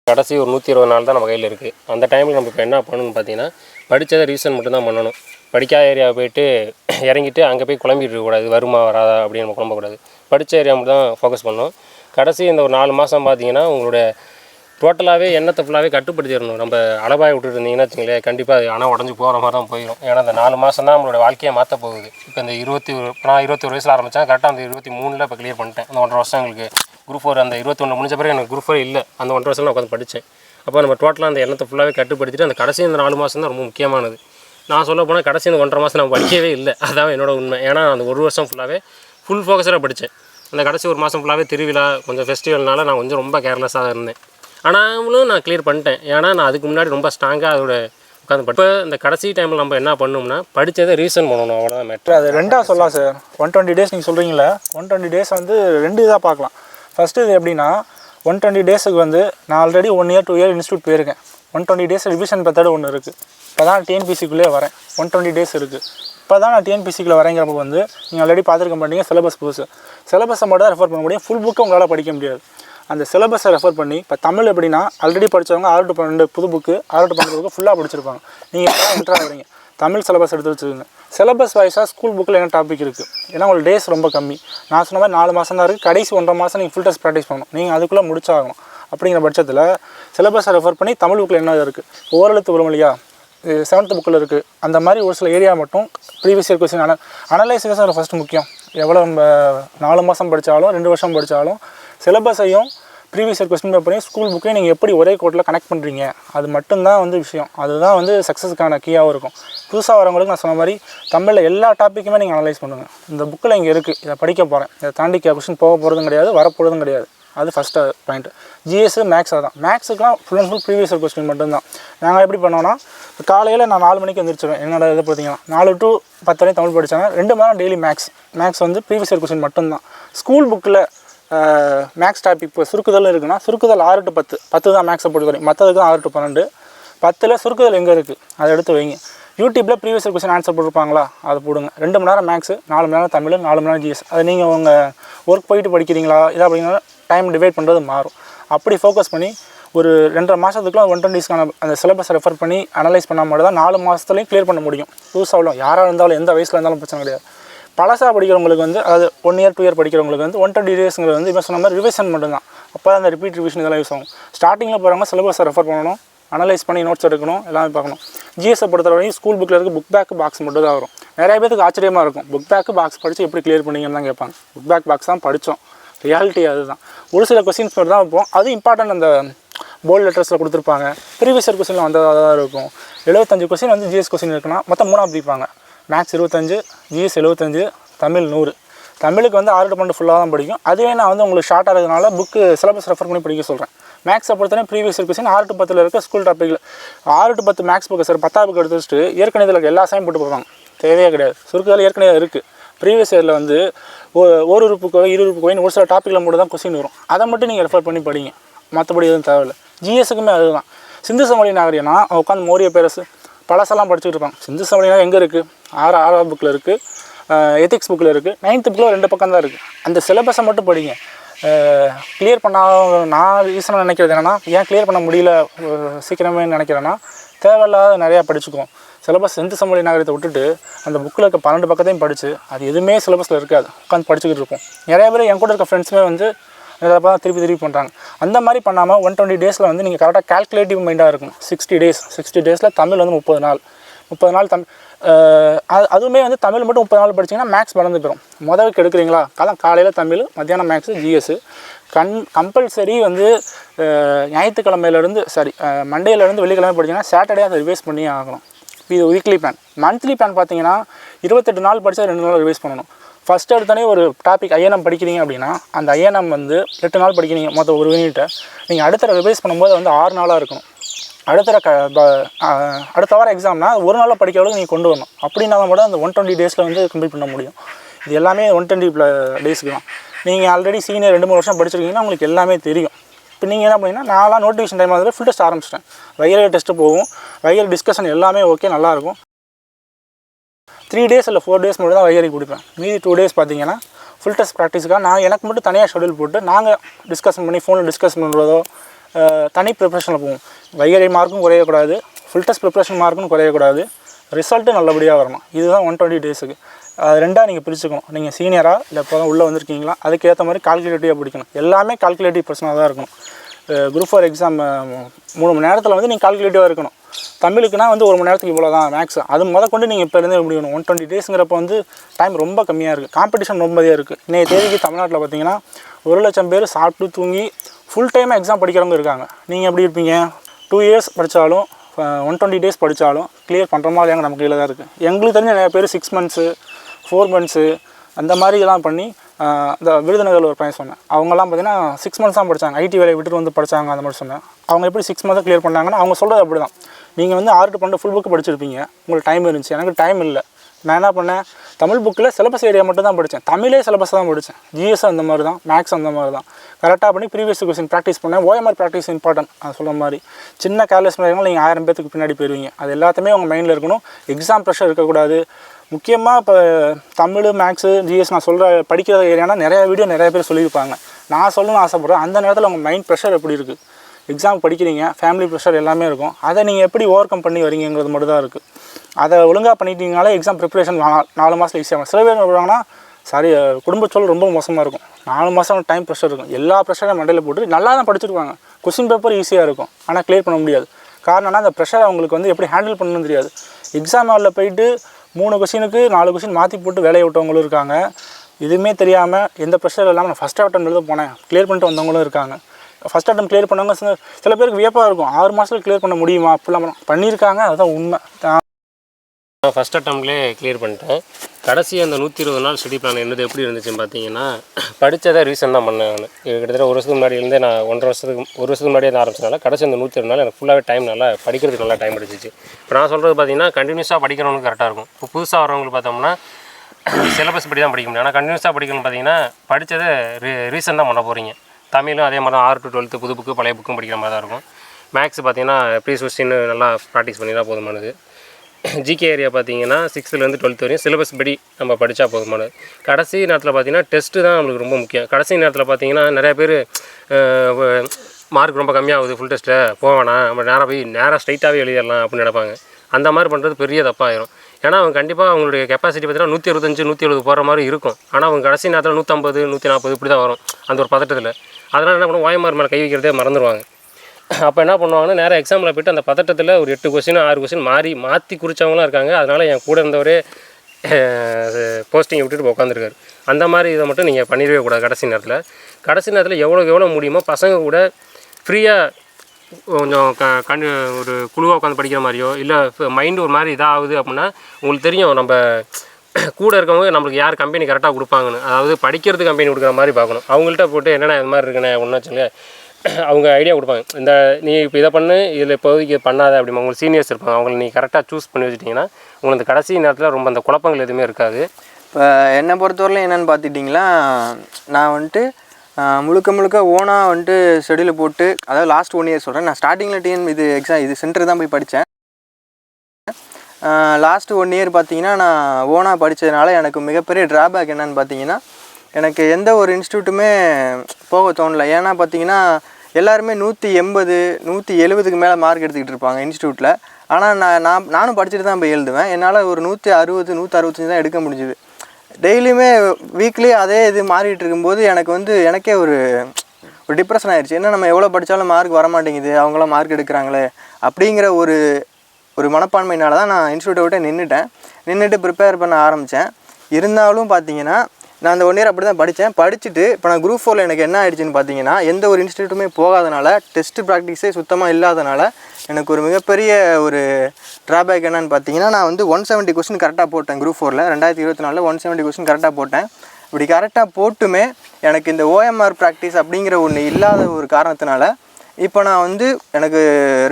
Speaker 3: கடைசி ஒரு நூற்றி இருபது நாள் தான் நம்ம கையில் இருக்குது அந்த டைமில் நம்ம இப்போ என்ன பண்ணணும்னு பார்த்தீங்கன்னா படித்ததை ரீசன் மட்டும்தான் பண்ணணும். படிக்காத ஏரியாவை போயிட்டு [clears throat] இறங்கிட்டு அங்கே போய் குழம்பிட்டு இருக்கக்கூடாது வருமா வராதா அப்படின்னு நம்ம குழம்பக்கூடாது. படித்த ஏரியா மட்டும் தான் ஃபோக்கஸ் பண்ணணும். கடைசி இந்த ஒரு நாலு மாதம் பார்த்தீங்கன்னா உங்களோட டோட்டலாகவே எண்ணத்தை ஃபுல்லாகவே கட்டுப்படுத்திடணும். நம்ம அளவாய் விட்டுட்டு இருந்தீங்கன்னா வச்சுங்களேன் கண்டிப்பாக அது ஆனால் உடஞ்சி போகிற மாதிரி தான் போயிடும் ஏன்னா அந்த நாலு மாதம் தான் நம்மளோட வாழ்க்கையை மாற்ற போகுது. இப்போ இந்த இருபத்தி ஒரு நான் இருபத்தி ஒரு வயசில் ஆரம்பித்தேன் கரெக்டாக அந்த இருபத்தி மூணில் இப்போ கிளியர் பண்ணிட்டேன். அந்த ஒன்றரை வருஷம் எங்களுக்கு குரூப் ஃபோர் அந்த இருபத்தி ஒன்று முடிஞ்ச பிறகு எனக்கு குரூப் ஃபோர் இல்லை. அந்த ஒன்றரை வருஷம் நான் உட்காந்து படித்தேன். அப்போ நம்ம டோட்டலாக அந்த எண்ணத்தை ஃபுல்லாகவே கட்டுப்படுத்திட்டு அந்த கடைசி இந்த நாலு மாதம் தான் ரொம்ப முக்கியமானது. நான் சொல்ல போனால் கடைசி இந்த ஒன்றரை மாதம் நான் படிக்கவே இல்லை. அதான் என்னோட உண்மை. ஏன்னா அந்த ஒரு வருஷம் ஃபுல்லாகவே ஃபுல் ஃபோக்கஸராக படித்தேன். அந்த கடைசி ஒரு மாதம் ஃபுல்லாகவே திருவிழா கொஞ்சம் ஃபெஸ்டிவல்னால நான் கொஞ்சம் ரொம்ப கேர்லெஸ்ஸாக இருந்தேன். ஆனாலும் நான் கிளியர் பண்ணிட்டேன். ஏன்னா நான் அதுக்கு முன்னாடி ரொம்ப ஸ்ட்ராங்காக அதோட உட்காந்து இப்போ இந்த கடைசி டைமில் நம்ம என்ன பண்ணோம்னா படித்ததை ரீசன் பண்ணணும். அவ்வளோதான் மேட்ரு
Speaker 1: அது ரெண்டாக சொல்லலாம் சார் ஒன் டுவெண்ட்டி டேஸ் நீங்கள் சொல்கிறீங்களே ஒன் டுவெண்ட்டி டேஸ் வந்து ரெண்டு இதாக பார்க்கலாம். ஃபஸ்ட்டு இது எப்படின்னா ஒன் டுவெண்ட்டி டேஸுக்கு வந்து நான் already one year two year institute போயிருக்கேன். One twenty days revision method ஒன்று இருக்குது இப்போ தான் டிஎன்பிசிக்குள்ளே வரேன். ஒன் டுவெண்ட்டி டேஸ் இருக்குது இப்போ தான் நான் டிஎன்பிசிக்குள்ளே வரேங்கிறப்ப வந்து நீங்கள் ஆல்ரெடி பார்த்துருக்க மாட்டீங்க சிலபஸ் புதுசு. சிலபஸை மட்டும் தான் ரெஃபர் பண்ண முடியும். ஃபுல் புக்கு உங்களால் படிக்க முடியாது. அந்த சிலபஸை ரெஃபர் பண்ணி இப்போ தமிழ் எப்படின்னா ஆல்ரெடி படித்தவங்க ஆறு டு பன்னெண்டு புது புக்கு ஆறு டு பன்னெண்டு புக்கு ஃபுல்லாக படிச்சிருப்பாங்க. நீங்கள் இப்போ என்ட்ரா வரீங்க தமிழ் சிலபஸ் எடுத்து வச்சுக்கோங்க சிலபஸ் வைஸாக ஸ்கூல் புக்கில் என்ன டாபிக் இருக்குது ஏன்னா உங்களுக்கு டேஸ் ரொம்ப கம்மி. நான் சொன்ன மாதிரி நாலு மாதம் தான் இருக்குது கடைசி ஒன்றரை மாதம் நீங்கள் ஃபுல் டெஸ்ட் ப்ராக்டிஸ் பண்ணணும். நீங்கள் அதுக்குள்ளே முடிச்சாகணும். அப்படிங்கிற பட்சத்தில் சிலபஸை ரெஃபர் பண்ணி தமிழ் புக்கில் என்ன இருக்குது ஓரெழுத்து வருமொழியா செவன்த் புக்கில் இருக்குது அந்த மாதிரி ஒரு சில ஏரியா மட்டும் ப்ரீவியஸ் இயர் கொஸ்டின் அன அனலைசேஷன் ஃபஸ்ட்டு முக்கியம். எவ்வளோ நம்ம நாலு மாதம் படித்தாலும் ரெண்டு வருஷம் படித்தாலும் சிலபஸையும் ப்ரீவியஸ் இயர் கொஸ்டின் பேப்பரையும் ஸ்கூல் புக்கையும் நீங்கள் எப்படி ஒரே கோட்டில் கனெக்ட் பண்ணுறீங்க அது மட்டும்தான் வந்து விஷயம். அதுதான் வந்து சக்ஸஸுக்கான கீயாகவும் இருக்கும். புதுசாக வரவங்களுக்கு நான் சொன்ன மாதிரி தமிழில் எல்லா டாப்பிக்குமே நீங்கள் அனலைஸ் பண்ணுங்கள் இந்த புக்கில் இங்கே இருக்குது இதை படிக்க போகிறேன் இதை தாண்டி கொஸ்டின் போக போகிறதும் கிடையாது வரப்போகிறதும் கிடையாது. அது ஃபஸ்ட்டு பாயிண்ட் ஜிஎஸ் மேக்ஸ் தான் மேக்ஸுக்குலாம் full and full previous year question மட்டும்தான். நாங்கள் எப்படி பண்ணோன்னா காலையில் நான் நாலு மணிக்கு எந்திரிச்சிருவேன். என்னோட இதை பார்த்தீங்கன்னா நாலு டு பத்து வரையும் தமிழ் படித்தாங்க ரெண்டு மணி நேரம் டெய்லி மேக்ஸ் மேக்ஸ் வந்து ப்ரீவியஸ் இயர் கொஸ்டின் மட்டும்தான். ஸ்கூல் புக்கில் மேக்ஸ் டாபிக் இப்போ சுருக்குதல் இருக்குன்னா சுருக்குதல் ஆறு டு பத்து. பத்து தான் மேக்ஸை பொறுத்தவரைக்கும் வரையும் மற்றதுக்கு ஆறு டு பன்னெண்டு. பத்தில் சுருக்குதல் எங்கே இருக்குது அதை எடுத்து வைங்க. யூடியூப்பில் ப்ரீவியஸ் கொஸ்டின் ஆன்சர் போட்டிருப்பாங்களா? அதை போடுங்க. ரெண்டு மணி நேரம் மேக்ஸு நாலு மணி நேரம் தமிழ் நாலு மணி நேரம் ஜிஎஸ் அது நீங்கள் உங்கள் ஒர்க் போயிட்டு படிக்கிறீங்களா? இதாக அப்படின்னா டைம் டிவைட் பண்ணுறது மாறும். அப்படி ஃபோக்கஸ் பண்ணி ஒரு ரெண்டரை மாதத்துக்குலாம் ஒன் டுவெண்ட்டிஸ்க்கான அந்த சிலபஸை ரெஃபர் பண்ணி அனலைஸ் பண்ணால் மட்டும் தான் நாலு மாதத்துலையும் க்ளியர் பண்ண முடியும். புதுசாக உள்ள யாராக இருந்தாலும் எந்த வயசில் இருந்தாலும் பிரச்சனை கிடையாது. பழசாக படிக்கிறவங்களுக்கு வந்து அதாவது ஒன் இயர் டூ இயர் படிக்கிறவங்களுக்கு வந்து ஒன் டுவெண்ட்டி டேஸ்ங்கிறது வந்து இப்போ சொன்ன மாதிரி ரிவிஷன் மட்டும்தான். அப்போ அந்த ரிப்பீட் ரிவிஷன் இதெல்லாம் யூஸ் ஆகும். ஸ்டார்டிங்கில் போகிறவங்க சிலபஸை ரெஃபர் பண்ணணும் அனலைஸ் பண்ணி நோட்ஸ் எடுக்கணும் எல்லாமே பார்க்கணும். ஜிஎஸ்ஸை பொறுத்த வரைக்கும் ஸ்கூல் புக்கில் இருக்க புக் பேக் பாக்ஸ் மட்டும் தான் வரும். நிறைய பேருக்கு ஆச்சரியமாக இருக்கும். புக் பேக் பாக்ஸ் படித்து எப்படி கிளியர் பண்ணீங்கன்னு தான் கேட்பாங்க. புக் பேக் பாக்ஸ் தான் படித்தோம் ரியாலிட்டி அதுதான். ஒரு சில கொஸ்டின்ஸ் மட்டும் தான் வைப்போம். அது இம்பார்ட்டன்ட் அந்த போல்ட் லெட்டர்ஸில் கொடுத்துருப்பாங்க. ப்ரீவியஸ் இயர் கொஸ்டினில் வந்ததாக தான் இருக்கும். எழுபத்தஞ்சு கொஸ்டின் வந்து ஜிஎஸ் கொஸ்டின் இருக்குன்னா மொத்தம் மூணாக பிரிப்பாங்க மேக்ஸ் இருபத்தஞ்சு ஜிஎஸ் எழுபத்தஞ்சு தமிழ் நூறு. தமிழுக்கு வந்து ஆறு டு ஃபுல்லாக தான் படிக்கும். அதுவே நான் வந்து உங்களுக்கு ஷார்ட்டாக இருக்கிறதுனால புக்கு சிலபஸ் ரெஃபர் பண்ணி படிக்க சொல்கிறேன் மேக்ஸை பொறுத்தவரை ப்ரீவியஸ் கொஸ்டின் ஆறு டு பத்தில் இருக்க ஸ்கூல் டாப்பிக்கில் ஆறு டு பத்து மேக்ஸ் புக்கு சார் பத்தாவது புக் எடுத்து வச்சுட்டு ஏற்கனவே இதில் எல்லா சைன் போட்டு போவாங்க தேவையே கிடையாது. சுருக்கத்தில் ஏற்கனவே இருக்குது ப்ரீவியஸ் இயரில் வந்து ஒரு உறுப்புக்கோ இரு உறுப்புக்கோயின் ஒரு சில டாப்பிக்கில் மட்டும் தான் கொஸ்டின் வரும். அதை மட்டும் நீங்கள் ரெஃபர் பண்ணி படிங்க. மற்றபடி எதுவும் தேவையில்லை. ஜிஎஸ்க்குமே அதுதான். சிந்து சமவெளி நாகரிகம்னா உட்காந்து மோரிய பேரரசு. பழசெல்லாம் படிச்சுட்டு இருப்பாங்க. சிந்து சமவெளினா எங்கே இருக்குது ஆறு ஆறாவது புக்கில் இருக்குது எத்திக்ஸ் புக்கில் இருக்குது நைன்த்து புக்கில் ரெண்டு பக்கம் தான் இருக்குது அந்த சிலபஸை மட்டும் படிங்க. கிளியர் பண்ண நான் ரீசனாக நினைக்கிறது என்னென்னா ஏன் கிளியர் பண்ண முடியல சீக்கிரமே நினைக்கிறேன்னா தேவையில்லாத நிறையா படிச்சுக்குவோம். சிலபஸ் செந்து சமவெளி நாகரிகத்தை விட்டுட்டு அந்த புக்கில் இருக்க பன்னெண்டு பக்கத்தையும் படித்து அது எதுவுமே சிலபஸில் இருக்காது. உட்காந்து படிச்சுக்கிட்டு இருப்போம். நிறைய பேர் என் கூட இருக்க ஃப்ரெண்ட்ஸுமே வந்து இதை திருப்பி திருப்பி பண்ணுறாங்க அந்த மாதிரி பண்ணாமல் ஒன் டுவெண்ட்டி டேஸில் வந்து நீங்கள் கரெக்டாக கால்குலேட்டிவ் மைண்டாக இருக்கணும். சிக்ஸ்டி டேஸ் சிக்ஸ்டி டேஸில் தமிழ் வந்து முப்பது நாள். முப்பது நாள் தமிழ் அது அதுவுமே வந்து தமிழ் மட்டும் முப்பது நாள் படிச்சிங்கன்னா மேக்ஸ் வளர்ந்து போயிடும் முதலுக்கு எடுக்கிறீங்களா? அதான் காலையில் தமிழ் மத்தியானம் மேக்ஸு ஜிஎஸ்ஸு கண் கம்பல்சரி வந்து ஞாயிற்றுக்கிழமையிலேருந்து சாரி மண்டேலேருந்து வெள்ளிக்கிழமை படிச்சீங்கன்னா சாட்டர்டே அதை ரிவைஸ் பண்ணி ஆகணும். இது வீக்லி பிளான் மந்த்லி பிளான் பார்த்தீங்கன்னா இருபத்தெட்டு நாள் படித்தா ரெண்டு நாள் ரிவைஸ் பண்ணணும். ஃபஸ்ட்டு எடுத்தோடனே ஒரு டாபிக் ஐஎன்எம் படிக்கிறீங்க அப்படின்னா அந்த ஐஎன்எம் வந்து எட்டு நாள் படிக்கிறீங்க மொத்தம் ஒரு யூனிட்டை நீங்கள் அடுத்த ரிவைஸ் பண்ணும்போது வந்து ஆறு நாளாக இருக்கணும். அடுத்த க ப- அடுத்த வாரம் எக்ஸாம்னா ஒரு நாளில் படிக்க அளவுக்கு நீங்கள் கொண்டு வரணும். அப்படின்னா தான் மட்டும் அந்த ஒன் டுவெண்ட்டி டேஸில் வந்து கம்ப்ளீட் பண்ண முடியும். இது எல்லாமே ஒன் டுவெண்ட்டி டேஸ்க்கு தான். நீங்கள் ஆல்ரெடி சீனியர் ரெண்டு மூணு வருஷம் படிச்சிருக்கீங்கன்னா உங்களுக்கு எல்லாமே தெரியும். இப்போ நீங்கள் என்ன பண்ணீங்கன்னா நான்லாம் நோட்டிஃபிகேஷன் டைம் வந்து ஃபுல் டெஸ்ட் ஆரம்பிச்சிட்டேன். வைரல் டெஸ்ட்டு போகும். வைரல் டிஸ்கஷன் எல்லாமே ஓகே நல்லாயிருக்கும் த்ரீ டேஸ் இல்லை ஃபோர் டேஸ் மட்டும் தான் வைகரி கொடுப்பேன். மீதி டூ டேஸ் பார்த்தீங்கன்னா ஃபுல் டெஸ்ட் ப்ராக்டிஸ்க்காக நான் எனக்கு மட்டும் தனியாக ஷெடியூல் போட்டு நாங்கள் டிஸ்கஷன் பண்ணி ஃபோனில் டிஸ்கஸ் பண்ணுறதோ தனி ப்ரிப்ரேஷனில் போகும். வைகரை மார்க்கும் குறையக்கூடாது. ஃபுல் டெஸ்ட் ப்ரிப்ரேஷன் மார்க்கும் குறையக்கூடாது. ரிசல்ட்டு நல்லபடியாக வரணும். இதுதான் ஒன் டுவெண்ட்டி டேஸுக்கு அது ரெண்டாக நீங்கள் பிரிச்சுக்கணும். நீங்கள் சீனியராக இல்லை இப்போ உள்ளே வந்திருக்கீங்களா அதுக்கேற்ற மாதிரி கால்குலேட்டிவாக பிடிக்கணும். எல்லாமே கால்குலேட்டிவ் பர்சனாக தான் இருக்கணும். குரூப் ஃபார் எக்ஸாம் மூணு மணி நேரத்தில் வந்து நீங்கள் கால்குலேட்டிவாக இருக்கணும். தமிழுக்குனா வந்து ஒரு மணி நேரத்துக்கு இவ்வளோ தான் மேக்ஸ் அது முத கொண்டு நீங்கள் இப்போ இருந்தே முடியணும். ஒன் டுவெண்ட்டி டேஸுங்கிறப்ப வந்து டைம் ரொம்ப கம்மியாக இருக்குது காம்படிஷன் ரொம்பவே இருக்குது இன்றைய தேதிக்கு தமிழ்நாட்டில் பார்த்தீங்கன்னா ஒரு லட்சம் பேர் சாப்பிட்டு தூங்கி ஃபுல் டைமாக எக்ஸாம் படிக்கிறவங்க இருக்காங்க. நீங்கள் எப்படி இருப்பீங்க? டூ இயர்ஸ் படித்தாலும் ஒன் டுவெண்ட்டி டேஸ் படித்தாலும் கிளியர் பண்ணுற மாதிரி எங்கள் நமக்கு கையில் தான் இருக்குது எங்களுக்கு தெரிஞ்ச நிறைய பேர் சிக்ஸ் மந்த்ஸு ஃபோர் மந்த்ஸு அந்த மாதிரி இதெல்லாம் பண்ணி இந்த விருதுநகரில் ஒரு பையன் சொன்னேன். அவங்கெல்லாம் பார்த்தீங்கன்னா சிக்ஸ் மந்த்ஸ் தான் படித்தாங்க ஐடி வேலையை விட்டுட்டு வந்து படித்தாங்க அந்த மாதிரி சொன்னேன். அவங்க எப்படி சிக்ஸ் மந்த்ஸ் கிளியர் பண்ணாங்கன்னா அவங்க சொல்கிறது அப்படி தான் நீங்கள் வந்து ஆறு டு பன்னெண்டு ஃபுல் புக் படிச்சிருப்பீங்க. உங்களுக்கு டைம் இருந்துச்சு. எனக்கு டைம் இல்லை. நான் என்ன பண்ணேன்? தமிழ் புக்கில் சிலபஸ் ஏரியா மட்டும் தான் படித்தேன் தமிழே சிலபஸ் தான் படித்தேன் ஜிஎஸ் அந்த மாதிரி தான் மேக்ஸ் அந்த மாதிரி தான் கரெக்டாக பண்ணி ப்ரீவியஸ் கொஸ்டின் ப்ராக்டிஸ் பண்ணேன். ஓஎம்ஆர் ப்ராக்டிஸ் இம்பார்ட்டன்ட் நான் சொல்ல மாதிரி. சின்ன கேர்லெஸ் மாதிரி நீங்கள் ஆயிரம் பேத்துக்கு பின்னாடி போயிருவீங்க. அது எல்லாத்தையுமே உங்கள் மைண்டில் இருக்கணும். எக்ஸாம் ப்ரெஷர் இருக்கக்கூடாது. முக்கியமாக இப்போ தமிழ் மேக்ஸு ஜிஎஸ் நான் சொல்கிற படிக்கிற ஏரியானா நிறைய வீடியோ நிறைய பேர் சொல்லியிருப்பாங்க. நான் சொல்லணும்னு ஆசைப்பட்றேன். அந்த நேரத்தில் உங்கள் மைண்ட் ப்ரெஷர் எப்படி இருக்குது எக்ஸாம் படிக்கிறீங்க. ஃபேமிலி ப்ரெஷர் எல்லாமே இருக்கும். அதை நீங்கள் எப்படி ஓவர் கம் பண்ணி வரீங்கிறது மட்டும் தான் இருக்குது அதை ஒழுங்காக பண்ணிட்டீங்கனாலே எக்ஸாம் ப்ரிப்பரேஷன் நாலு மாதம் ஈஸியாக சில பேர் என்ன பண்ணுவாங்கன்னா சாரி குடும்ப சூழல் ரொம்ப மோசமாக இருக்கும். நாலு மாதம் டைம் ப்ரெஷர் இருக்கும். எல்லா ப்ரெஷரையும் மண்டையில் போட்டு நல்லா தான் படிச்சிருப்பாங்க கொஸ்டின் பேப்பர் ஈஸியாக இருக்கும். ஆனால் கிளியர் பண்ண முடியாது. காரணம்னா அந்த ப்ரெஷர் அவங்களுக்கு வந்து எப்படி ஹேண்டில் பண்ணணும்னு தெரியாது. எக்ஸாம் ஹாலில் போயிட்டு மூணு கொஸ்டினுக்கு நாலு கொஸ்டின் மாற்றி போட்டு வேலையை விட்டவங்களும் இருக்காங்க. எதுவுமே தெரியாமல் எந்த ப்ரெஷர் இல்லாமல் நான் ஃபஸ்ட் அட்டம் எழுத போனேன். க்ளியர் பண்ணிட்டு வந்தவங்களும் இருக்காங்க. ஃபஸ்ட் அட்டம் க்ளியர் பண்ணவங்க சில பேருக்கு வியப்பாக இருக்கும். ஆறு மாதத்தில் க்ளியர் பண்ண முடியுமா? அப்படிலாம் பண்ணியிருக்காங்க. அதுதான் உண்மை. தான்
Speaker 3: நான் ஃபஸ்ட் அட்டம்ப்ட்லேயே கிளியர் பண்ணிட்டேன். கடைசி அந்த நூற்றி இருபது நாள் ஸ்டடி பிளான் என்னது எப்படி இருந்துச்சுன்னு பார்த்தீங்கன்னா படித்ததை ரீசன் தான் பண்ணேன் நான். கிட்டத்தட்ட ஒரு வருஷத்துக்கு முன்னாடியிலேருந்தே நான் ஒன்றரை வருஷத்துக்கு ஒரு வருஷத்துக்கு முன்னாடியே தான் ஆரம்பிச்சனால கடைசி அந்த நூற்றி இருபது நாள் எனக்கு ஃபுல்லாகவே டைம் நல்லா படிக்கிறதுக்கு நல்லா டைம் எடுத்துச்சு. இப்போ நான் சொல்கிறது பார்த்தீங்கன்னா கண்டினியூஸாக படிக்கிறவங்களுக்கு கரெக்டாக இருக்கும். இப்போ புதுசாக வரவங்களுக்கு பார்த்தோம்னா சிலபஸ் படி தான் படிக்க முடியும். ஆனால் கண்டினியூஸாக படிக்கணும்னு பார்த்தீங்கன்னா படித்ததை ரீ ரீசன் தான் பண்ண போகிறீங்க தமிழும் அதே மாதிரி தான் ஆறு டு டுவெல்த்து புது புக்கு பழைய புக்கும் படிக்கிற மாதிரி தான் இருக்கும். மேக்ஸ் பார்த்தீங்கன்னா ப்ரீ கொஸ்டின் நல்லா ப்ராக்டிஸ் பண்ணி தான் போதுமானது. ஜிகே ஏரியா பார்த்தீங்கன்னா சிக்ஸ்த்துலேருந்து டுவெல்த் வரையும் சிலபஸ் படி நம்ம படித்தா போதுமானது கடைசி நேரத்தில் பார்த்தீங்கன்னா டெஸ்ட்டு தான் நம்மளுக்கு ரொம்ப முக்கியம். கடைசி நேரத்தில் பார்த்தீங்கன்னா நிறையா பேர் மார்க் ரொம்ப கம்மியாகுது ஃபுல் டெஸ்ட்டில் போவேணா நம்ம நேராக போய் நேராக ஸ்ட்ரைட்டாகவே எழுதிடலாம் அப்படின்னு நினைப்பாங்க. அந்த மாதிரி பண்ணுறது பெரிய தப்பாயிரும். ஏன்னா அவங்க கண்டிப்பாக அவங்களுடைய கெப்பாசிட்டி பார்த்தீங்கன்னா நூற்றி அறுபத்தஞ்சு நூற்றி எழுபது போகிற மாதிரி இருக்கும். ஆனால் அவங்க கடைசி நேரத்தில் நூற்றம்பது நூற்றி நாற்பது இப்படி தான் வரும். அந்த ஒரு பதட்டத்தில். அதனால் என்ன பண்ணுவோம் ஓயமார் மேலே கை வைக்கிறதே மறந்துடுவாங்க அப்போ என்ன பண்ணுவாங்கன்னா நேராக எக்ஸாமில் போயிட்டு அந்த பதட்டத்தில் ஒரு எட்டு கொஸ்டின் ஆறு கொஸ்டின் மாறி மாற்றி குறிச்சவங்களாம் இருக்காங்க. அதனால் என் கூட இருந்தவரே போஸ்டிங்கை விட்டுட்டு உட்காந்துருக்காரு அந்த மாதிரி இதை மட்டும் நீங்கள் பண்ணிடவே கூடாது கடைசி நேரத்தில். கடைசி நேரத்தில் எவ்வளோக்கு எவ்வளோ முடியுமோ பசங்க கூட ஃப்ரீயாக கொஞ்சம் க கண் ஒரு குழுவாக உட்காந்து படிக்கிற மாதிரியோ இல்லை மைண்டு ஒரு மாதிரி இதாகுது அப்படின்னா உங்களுக்கு தெரியும் நம்ம கூட இருக்கவங்க நம்மளுக்கு யார் கம்பெனி கரெக்டாக கொடுப்பாங்கன்னு. அதாவது படிக்கிறது கம்பெனி கொடுக்குற மாதிரி பார்க்கணும். அவங்கள்ட்ட போட்டு என்னென்ன இது மாதிரி இருக்குண்ணே ஒன்றா சொல்லி அவங்க ஐடியா கொடுப்பாங்க. இந்த நீ இப்போ இதை பண்ணு இதில் இப்போதைக்கு இது பண்ணாத அப்படிமா உங்களுக்கு சீனியர்ஸ் இருப்பாங்க. அவங்கள நீ கரெக்டாக சூஸ் பண்ணி வச்சுட்டிங்கன்னா உங்களுக்கு இந்த கடைசி நேரத்தில் ரொம்ப அந்த குழப்பங்கள் எதுவுமே இருக்காது.
Speaker 2: இப்போ என்னை பொறுத்தவரையிலும் என்னென்னு பார்த்துட்டிங்களா நான் வந்துட்டு முழுக்க முழுக்க ஓனாக வந்துட்டு ஷெடியூல் போட்டு அதாவது லாஸ்ட் ஒன் இயர் சொல்கிறேன் நான் ஸ்டார்டிங்கில் டிஎன் இது எக்ஸாம் இது சென்டர் தான் போய் படித்தேன் லாஸ்ட் ஒன் இயர் பார்த்தீங்கன்னா நான் ஓனாக படித்ததுனால எனக்கு மிகப்பெரிய ட்ராபேக் என்னன்னு பார்த்தீங்கன்னா எனக்கு எந்த ஒரு இன்ஸ்டியூட்டுமே போக தோணல. ஏன்னா பார்த்தீங்கன்னா எல்லாருமே நூற்றி எண்பது நூற்றி எழுபதுக்கு மேலே மார்க் எடுத்துக்கிட்டு இருப்பாங்க இன்ஸ்டியூட்டில் ஆனால் நான் நான் நானும் படிச்சுட்டு தான் போய் எழுதுவேன். என்னால் ஒரு நூற்றி அறுபது நூற்றி அறுபத்தஞ்சு தான் எடுக்க முடிஞ்சுது. டெய்லியுமே வீக்லி அதே இது மாறிட்டு இருக்கும்போது எனக்கு வந்து எனக்கே ஒரு ஒரு டிப்ரெஷன் ஆயிடுச்சு என்ன நம்ம எவ்வளோ படித்தாலும் மார்க் வர மாட்டேங்குது அவங்களாம் மார்க் எடுக்கிறாங்களே அப்படிங்கிற ஒரு ஒரு மனப்பான்மையினால தான் நான் இன்ஸ்டியூட்டை விட்டு நின்றுட்டேன் நின்றுட்டு ப்ரிப்பேர் பண்ண ஆரம்பித்தேன் இருந்தாலும் பார்த்தீங்கன்னா நான் அந்த ஒன் இயர் அப்படி தான் படித்தேன் படிச்சுட்டு இப்போ நான் குரூப் ஃபோரில் எனக்கு என்ன ஆயிடுச்சுன்னு பார்த்தீங்கன்னா எந்த ஒரு இன்ஸ்டியூட்டுமே போகாதனால டெஸ்ட் ப்ராக்டிஸே சுத்தமாக இல்லாதனால எனக்கு ஒரு மிகப்பெரிய ஒரு ட்ராபேக் என்னன்னு பார்த்தீங்கன்னா நான் வந்து ஒன் செவன்ட்டி கொஸ்டின் கரெக்டாக போட்டேன் குரூப் ஃபோரில் ரெண்டாயிரத்தி இருபத்தி நாலில் ஒன் செவன்ட்டி கொஸ்டின் கரெக்டாக போட்டேன். இப்படி கரெக்டாக போட்டுமே எனக்கு இந்த ஓஎம்ஆர் ப்ராக்டிஸ் அப்படிங்கிற ஒன்று இல்லாத ஒரு காரணத்தினால இப்போ நான் வந்து எனக்கு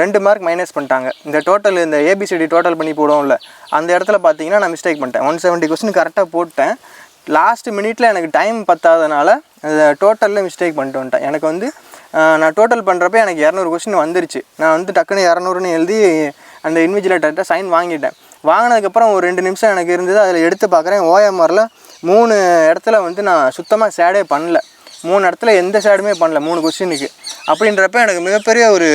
Speaker 2: ரெண்டு மார்க் மைனஸ் பண்ணிட்டாங்க. இந்த டோட்டல் இந்த ஏபிசிடி டோட்டல் பண்ணி போடுவோம்ல அந்த இடத்துல பார்த்தீங்கன்னா நான் மிஸ்டேக் பண்ணிட்டேன். ஒன் செவன்ட்டி கொஸ்டின் கரெக்டாக போட்டேன். லாஸ்ட் மினிட்ல எனக்கு டைம் பத்தாதனால டோட்டலில் மிஸ்டேக் பண்ணிட்டு வந்துட்டேன். எனக்கு வந்து நான் டோட்டல் பண்ணுறப்ப எனக்கு இரநூறு கொஸ்டின் வந்துருச்சு. நான் வந்து டக்குன்னு இரநூறுன்னு எழுதி அந்த இன்விஜிலேட்டர்கிட்ட சைன் வாங்கிட்டேன். வாங்கினதுக்கப்புறம் ஒரு ரெண்டு நிமிஷம் எனக்கு இருந்தது. அதில் எடுத்து பார்க்குறேன் ஓஎம்ஆரில் மூணு இடத்துல வந்து நான் சுத்தமாக சேடே பண்ணல. மூணு இடத்துல எந்த சேடுமே பண்ணல. மூணு கொஸ்டினுக்கு அப்படின்றப்ப எனக்கு மிகப்பெரிய ஒரு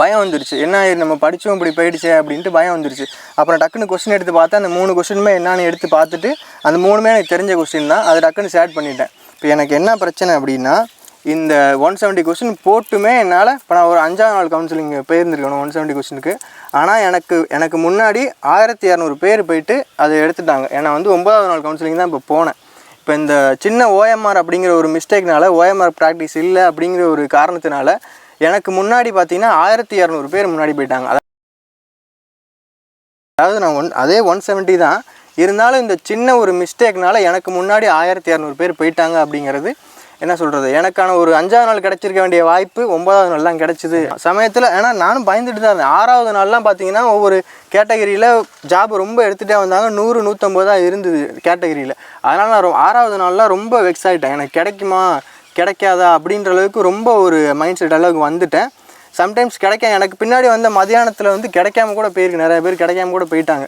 Speaker 2: பயம் வந்துருச்சு. என்ன நம்ம படித்தோம் இப்படி போயிடுச்சே அப்படின்ட்டு பயம் வந்துருச்சு. அப்புறம் டக்குன்னு கொஸ்டின் எடுத்து பார்த்தா அந்த மூணு கொஸ்டினுமே என்னன்னு எடுத்து பார்த்துட்டு அந்த மூணுமே எனக்கு தெரிஞ்ச கொஸ்டின் தான். அதை டக்குன்னு ஷேர் பண்ணிட்டேன். இப்போ எனக்கு என்ன பிரச்சனை அப்படின்னா இந்த ஒன் செவன்ட்டி கொஸ்டின் போட்டுமே என்னால் இப்போ நான் ஒரு அஞ்சாவது நாள் கவுன்சிலிங் போயிருந்துருக்கணும் ஒன் செவன்ட்டி கொஸ்டினுக்கு ஆனால் எனக்கு எனக்கு முன்னாடி ஆயிரத்தி இரநூறு பேர் போயிட்டு அதை எடுத்துட்டாங்க. ஏன்னா வந்து ஒன்பதாவது நாள் கவுன்சிலிங் தான் இப்போ போனேன். இப்போ இந்த சின்ன ஓஎம்ஆர் அப்படிங்கிற ஒரு மிஸ்டேக்னால ஓஎம்ஆர் ப்ராக்டிஸ் இல்லை அப்படிங்கிற ஒரு காரணத்தினால எனக்கு முன்னாடி பார்த்தீங்கன்னா ஆயிரத்தி இரநூறு பேர் முன்னாடி போயிட்டாங்க. அதாவது நான் ஒன் அதே ஒன் செவன்ட்டி தான். இருந்தாலும் இந்த சின்ன ஒரு மிஸ்டேக்னால எனக்கு முன்னாடி ஆயிரத்தி இரநூறு பேர் போயிட்டாங்க அப்படிங்கிறது என்ன சொல்கிறது எனக்கான ஒரு அஞ்சாவது நாள் கிடச்சிருக்க வேண்டிய வாய்ப்பு ஒன்பதாவது நாள் தான் கிடச்சிது. சமயத்தில் ஏன்னா நானும் பயந்துட்டு தான் இருந்தேன். ஆறாவது நாள்லாம் பார்த்தீங்கன்னா ஒவ்வொரு கேட்டகரியில் ஜாப் ரொம்ப எடுத்துகிட்டே வந்தாங்க. நூறு நூற்றம்பது தான் இருந்தது கேட்டகரியில். அதனால் நான் ரொ- ஆறாவது நாள்லாம் ரொம்ப வெக்ஸ் ஆகிட்டேன் எனக்கு கிடைக்குமா? கிடைக்காதா அப்படின்ற அளவுக்கு ரொம்ப ஒரு மைண்ட் செட் அளவுக்கு வந்துட்டேன். சம்டைம்ஸ் கிடைக்க எனக்கு பின்னாடி வந்த மதியானத்தில் வந்து கிடைக்காம கூட போயிருக்கு. நிறைய பேர் கிடைக்காம கூட போயிட்டாங்க.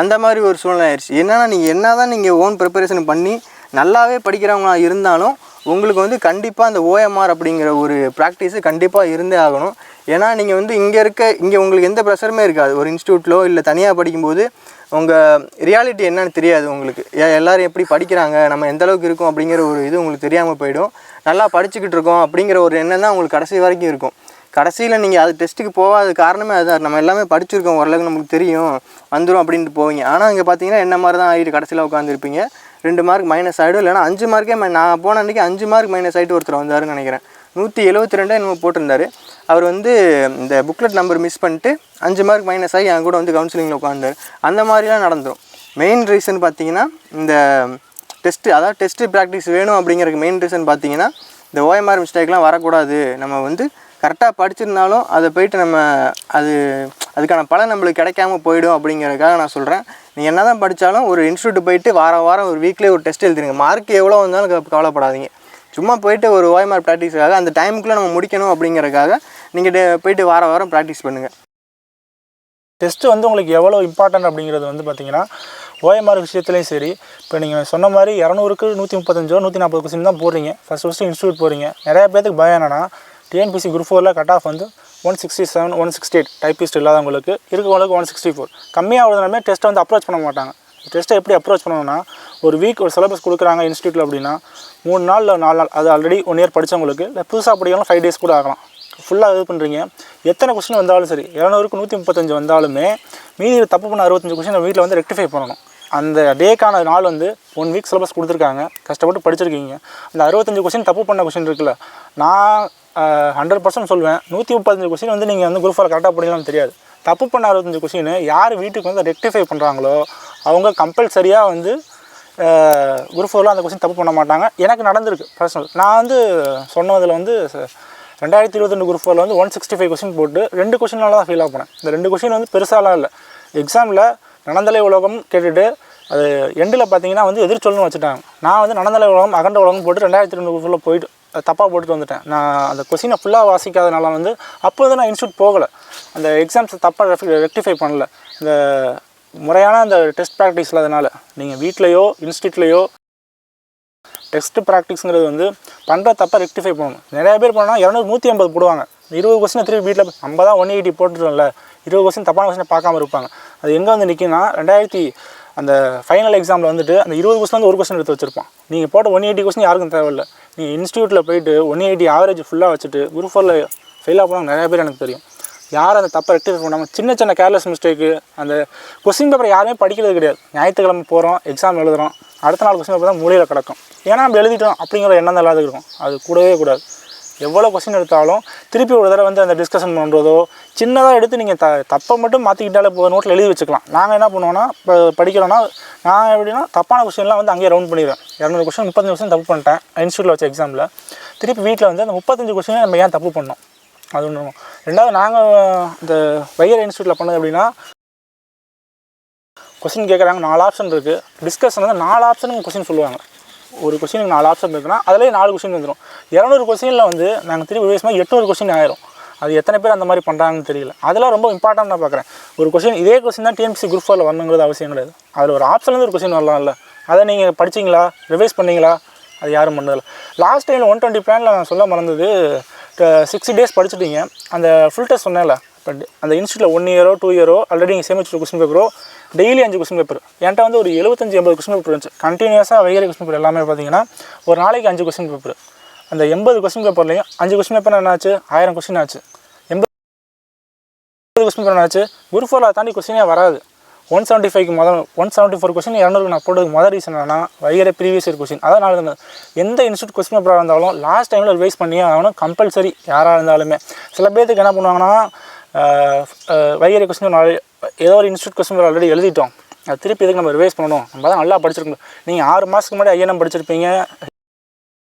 Speaker 2: அந்த மாதிரி ஒரு சூழ்நிலை ஆயிடுச்சு. என்னென்னா நீங்கள் என்ன தான் நீங்கள் ஓன் ப்ரிப்பரேஷன் பண்ணி நல்லாவே படிக்கிறவங்களா இருந்தாலும் உங்களுக்கு வந்து கண்டிப்பாக அந்த ஓஎம்ஆர் அப்படிங்கிற ஒரு ப்ராக்டிஸு கண்டிப்பாக இருந்தே ஆகணும். ஏன்னா நீங்கள் வந்து இங்கே இருக்க இங்கே உங்களுக்கு எந்த ப்ரெஷருமே இருக்காது. ஒரு இன்ஸ்டியூட்டிலோ இல்லை தனியாக படிக்கும்போது உங்கள் ரியாலிட்டி என்னன்னு தெரியாது உங்களுக்கு. எ- எல்லோரும் எப்படி படிக்கிறாங்க நம்ம எந்த அளவுக்கு இருக்கோம் அப்படிங்கிற ஒரு இது உங்களுக்கு தெரியாமல் போயிடும். நல்லா படிச்சுக்கிட்டு இருக்கோம் அப்படிங்கிற ஒரு எண்ணம் தான் உங்களுக்கு கடைசி வரைக்கும் இருக்கும். கடைசியில் நீங்கள் அது டெஸ்ட்டுக்கு போகாத காரணமே அதுதான். நம்ம எல்லாமே படிச்சிருக்கோம் ஓரளவுக்கு நமக்கு தெரியும். வந்துடும் அப்படின்ட்டு போவீங்க. ஆனால் இங்கே பார்த்தீங்கன்னா என்ன மாதிரி தான் ஆகிட்டு கடைசியில் உட்காந்துருப்பீங்க ரெண்டு மார்க் மைனஸ் ஆகிடும் இல்லைனா அஞ்சு மார்க்கே நான் போன அன்றைக்கி அஞ்சு மார்க் மைனஸ் ஆகிட்டு ஒருத்தர் வந்தாருன்னு நினைக்கிறேன். நூற்றி எழுபத்தி ரெண்டு என்னமோ போட்டிருந்தாரு. அவர் வந்து இந்த புக்லெட் நம்பர் மிஸ் பண்ணிட்டு அஞ்சு மார்க் மைனஸ் ஆகி என் கூட வந்து கவுன்சிலிங்கில் உட்காந்தார் அந்த மாதிரிலாம் நடந்துடும் மெயின் ரீசன் பார்த்தீங்கன்னா இந்த டெஸ்ட்டு அதாவது டெஸ்ட்டு ப்ராக்டிஸ் வேணும் அப்படிங்கிறதுக்கு மெயின் ரீசன் பார்த்தீங்கன்னா இந்த ஓஎம்ஆர் மிஸ்டேக்லாம் வரக்கூடாது. நம்ம வந்து கரெக்டாக படிச்சிருந்தாலும் அதை போயிட்டு நம்ம அது அதுக்கான பலன் நம்மளுக்கு கிடைக்காம போயிடும் அப்படிங்கிறதுக்காக நான் சொல்கிறேன் நீங்கள் என்ன தான் படித்தாலும் ஒரு இன்ஸ்டியூட் போயிட்டு வாரம் வாரம் ஒரு வீக்லேயே ஒரு டெஸ்ட் எழுதிடுங்க மார்க் எவ்வளோ வந்தாலும் கவலைப்படாதீங்க. சும்மா போயிட்டு ஒரு ஓஎம்ஆர் ப்ராக்டிஸ்க்காக அந்த டைமுக்குள்ளே நம்ம முடிக்கணும் அப்படிங்கிறதுக்காக நீங்கள் போயிட்டு வார வாரம் ப்ராக்டிஸ் பண்ணுங்கள்
Speaker 1: டெஸ்ட்டு வந்து உங்களுக்கு எவ்வளோ இம்பார்ட்டன்ட் அப்படிங்கிறது வந்து பார்த்தீங்கன்னா ஓஎம்ஆர் விஷயத்துலையும் சரி இப்போ நீங்கள் சொன்ன மாதிரி இரநூறுக்கு நூற்றி முப்பத்தஞ்சோ நூற்றி நாற்பது கொஸ்டின் தான் போடுறீங்க. ஃபஸ்ட் ஃபஸ்ட்டு இன்ஸ்டியூட் போகிறீங்க நிறைய பேருக்கு பயம் என்னன்னா டிஎன்பிசி குரூப் ஃபோரில் கட் ஆஃப் வந்து one sixty seven one sixty eight typist இல்லாதவங்களுக்கு இருக்கவங்களுக்கு ஒன் சிக்ஸ்டி ஃபோர் கம்மியாக வருதுனாலுமே டெஸ்ட்டை வந்து அப்ரோச் பண்ண மாட்டாங்க. டெஸ்ட்டை எப்படி அப்ரோச் பண்ணணும்னா ஒரு வீக் ஒரு சிலபஸ் கொடுக்குறாங்க இன்ஸ்டியூட்டில் அப்படின்னா மூணு நாள் இல்லை நாலு நாள் அது ஆல்ரெடி ஒன் இயர் படித்தவங்களுக்கு இல்லை புதுசாக படிக்கலாம் ஃபைவ் டேஸ் கூட ஆகலாம். ஃபுல்லாக இது பண்ணுறீங்க எத்தனை கொஸ்டின் வந்தாலும் சரி இரநூறுக்கு நூற்றி முப்பத்தஞ்சு வந்தாலுமே மீதி தப்பு பண்ண அறுபத்தஞ்சு கொஸ்டின் வீட்டில் வந்து ரெக்டிஃபை பண்ணணும். அந்த டேக்கான நாள் வந்து ஒன் வீக் சிலபஸ் கொடுத்துருக்காங்க. கஷ்டப்பட்டு படிச்சிருக்கீங்க. அந்த அறுபத்தஞ்சு கொஸ்டின் தப்பு பண்ண கொஸ்டின் இருக்குல்ல நான் ஹண்ட்ரட் பர்சன்ட் சொல்வேன் நூற்றி முப்பத்தஞ்சு கொஸ்டின் வந்து நீங்கள் வந்து குரூப் கரெக்டாக படிக்கலாம்னு தெரியாது. தப்பு பண்ண அறுபத்தஞ்சு கொஸ்டின் யார் வீட்டுக்கு வந்து ரெக்டிஃபை பண்ணுறாங்களோ அவங்க கம்பல்சரியாக வந்து குரூப் ஃபோரில் அந்த கொஸ்டின் தப்பு பண்ண மாட்டாங்க. எனக்கு நடந்திருக்கு பர்சனல் நான் வந்து சொன்னதில் வந்து ரெண்டாயிரத்தி இருபத்தி ரெண்டு குரூப் ஃபோரில் வந்து ஒன் சிக்ஸ்டி ஃபைவ் கொஸ்டின் போட்டு ரெண்டு கொஸ்டினால தான் ஃபீல் ஆகினேன் இந்த ரெண்டு கொஸ்டின் வந்து பெருசாலாம் இல்லை. எக்ஸாமில் நடந்தலை உலகம் கேட்டுட்டு அது எண்டில் பார்த்தீங்கன்னா வந்து எதிர்ச்சொல்னு வச்சுட்டாங்க. நான் வந்து நடந்தலை உலகம் அகண்ட உலகம் போட்டு ரெண்டாயிரத்தி ரெண்டு ஃபுல்லாக போயிட்டு தப்பாக போட்டுட்டு வந்துட்டேன். நான் அந்த கொஸ்டினை ஃபுல்லாக வாசிக்காதனால வந்து அப்போ வந்து நான் இன்ஸ்டியூட் போகலை. அந்த எக்ஸாம்ஸ் தப்பாக ரெக்டிஃபை பண்ணல. இந்த முறையான அந்த டெஸ்ட் ப்ராக்டிஸ் இல்லாதனால நீங்கள் வீட்லேயோ இன்ஸ்டியூட்லேயோ டெஸ்ட் ப்ராக்டிஸ்ங்கிறது வந்து பண்ணுற தப்பை ரெக்டிஃபை பண்ணணும். நிறைய பேர் பண்ணால் இரநூறு நூற்றி ஐம்பது போடுவாங்க. இருபது கொஸ்டின் திருப்பி வீட்டில் நம்ம தான் ஒன் எயிட்டி போட்டுருவோம்ல இருபது கொஸ்டின் தப்பான கொஸ்டினை பார்க்காம இருப்பாங்க. அது எங்கே வந்து நிற்கும்னா ரெண்டாயிரத்தி அந்த ஃபைனல் எக்ஸாமில் வந்துட்டு அந்த இருபது கொஸ்டின் வந்து ஒரு கொஸ்டின் எடுத்து வச்சிருப்பான். நீங்கள் போட்ட ஒன் எயிட்டி கொஸ்டின் யாருக்கும் தேவையில்லை. நீங்கள் இன்ஸ்டியூட்டில் போயிட்டு ஒன் எயிட்டி ஆவரேஜ் ஃபுல்லாக வச்சுட்டு குரூப் ஃபோரில் ஃபெயிலாக போனாங்க நிறைய பேர் எனக்கு தெரியும். யார் அந்த தப்பை ரெக்டிஃபை பண்ணாமல் சின்ன சின்ன கேர்லெஸ் மிஸ்டேக்கு அந்த கொஸ்டின் பேப்பர் யாருமே படிக்கிறது கிடையாது. ஞாயிற்றுக்கிழமை போகிறோம் எக்ஸாம் எழுதுகிறோம் அடுத்த நாள் கொஸ்டின் பேப்பர் தான் மூலையில் கிடக்கும். ஏன்னா நம்ம எழுதிட்டோம் அப்படிங்கிற எண்ணம் தான் இருக்கும். அது கூடவே கூடாது. எவ்வளோ கொஸ்டின் எடுத்தாலும் திருப்பி ஒரு தடவை வந்து அந்த டிஸ்கஷன் பண்ணுறதோ சின்னதாக எடுத்து நீங்கள் த தப்பை மட்டும் மாற்றிக்கிட்டாலே போதும். நோட்டில் எழுதி வச்சுக்கலாம். நாங்கள் என்ன பண்ணுவோன்னா இப்போ படிக்கிறோன்னா நான் எப்படின்னா தப்பான கொஸ்டின்லாம் வந்து அங்கேயே ரவுண்ட் பண்ணிடுவேன். இரநூறு கொஸ்டின் முப்பத்தஞ்சு கொஸ்டின் தப்பு பண்ணிட்டேன். இன்ஸ்டியூட்டில் வச்ச எக்ஸாமில் திருப்பி வீட்டில் வந்து அந்த முப்பத்தஞ்சு கொஸ்டின் நம்ம ஏன் தப்பு பண்ணோம்? அது ஒன்று ரெண்டாவது நாங்கள் இந்த வையர் இன்ஸ்டியூட்டில் பண்ணது எப்படின்னா கொஸ்டின் கேட்குறாங்க நாலு ஆப்ஷன் இருக்குது டிஸ்கஷன் வந்து நாலு ஆப்ஷனுக்கு கொஸ்டின் சொல்லுவாங்க. ஒரு கொஸ்டினுக்கு நாலு ஆப்ஷன் இருக்குன்னா அதிலே நாலு கொஸ்டின் வந்துடும் இரநூறு கொஸ்டினில் வந்து நாங்கள் திருப்பி பேசும்போது எட்நூறு கொஸ்டின் ஆயிரும். அது எத்தனை பேர் அந்த மாதிரி பண்ணுறாங்கன்னு தெரியல. அதெல்லாம் ரொம்ப இம்பார்ட்டன்ட் நான் பார்க்குறேன் ஒரு கொஸ்டின் இதே கொஸ்டின் தான் டிஎம்சி குரூப் ஃபோரில் வரணுங்கிறது அவசியம் கிடையாது. அதில் ஒரு ஆப்ஷன்லேருந்து ஒரு கொஸ்டின் வரலாம்ல. அதை நீங்கள் படிச்சீங்களா? ரிவைஸ் பண்ணீங்களா? அது யாரும் பண்ணதில்லை. லாஸ்ட் டைமில் ஒன் டுவெண்ட்டி பிளானில் நான் சொல்ல மறந்தது சிக்ஸ்டி டேஸ் படிச்சுட்டீங்க. அந்த ஃபுல் டெஸ்ட் சொன்னேன்ல பட் அந்த இன்ஸ்டியூட்டில் ஒன் இயரோ டூ இயரோ ஆல்ரெடி நீங்கள் சேமிச்சு கொஸ்டின் பேப்பரோ டெய்லி அஞ்சு கொஸ்டின் பேப்பர் என்கிட்ட வந்து ஒரு எழுபத்தஞ்சு எண்பது கொஸ்டின் பேப்பர் இருந்துச்சு. கண்டினியூஸாக வைகிற கொஸ்டின் பேப்பர் எல்லாமே பார்த்தீங்கன்னா ஒரு நாளைக்கு அஞ்சு கொஸ்டின் பேப்பர் அந்த எண்பது கொஸ்டின் பேப்பர்லையும் அஞ்சு கொஸ்டின் பேப்பர் என்ன ஆச்சு ஆயிரம் கொஸ்டின் ஆச்சு. எண்பது கொஸ்டின் பேப்பர் ஆச்சு குரூப் ஃபோரில் தாண்டி கொஸ்டினே வராது. ஒன் செவன்ட்டி ஃபைவ்க்கு முதல் ஒன் செவன்ட்டி ஃபோர் கொஸ்டின் இரநூறுக்கு நான் போட்டதுக்கு முதல் ரீசன் என்னன்னா வைகிற ப்ரீவியஸ் இயர் கொஸ்டின் அதனால தான் எந்த இன்ஸ்டியூட் கொஸ்டின் பேப்பராக இருந்தாலும் லாஸ்ட் டைமில் ரிவைஸ் பண்ணியே ஆகணும் கம்பல்சரி யாராக இருந்தாலுமே. சில பேர்த்துக்கு என்ன பண்ணுவாங்கன்னா வைகிற கொஸ்டின் ஏதோ ஒரு இன்ஸ்டியூட் கொஸ்டின் பேப்பர் ஆல்ரெடி எழுதிட்டோம். அது திருப்பி எதுக்கு நம்ம ரிவைஸ் பண்ணணும்? நம்ம தான் நல்லா படிச்சிருக்கணும். நீங்கள் ஆறு மாதத்துக்கு முன்னாடி ஐஎன்எம் படிச்சிருப்பீங்க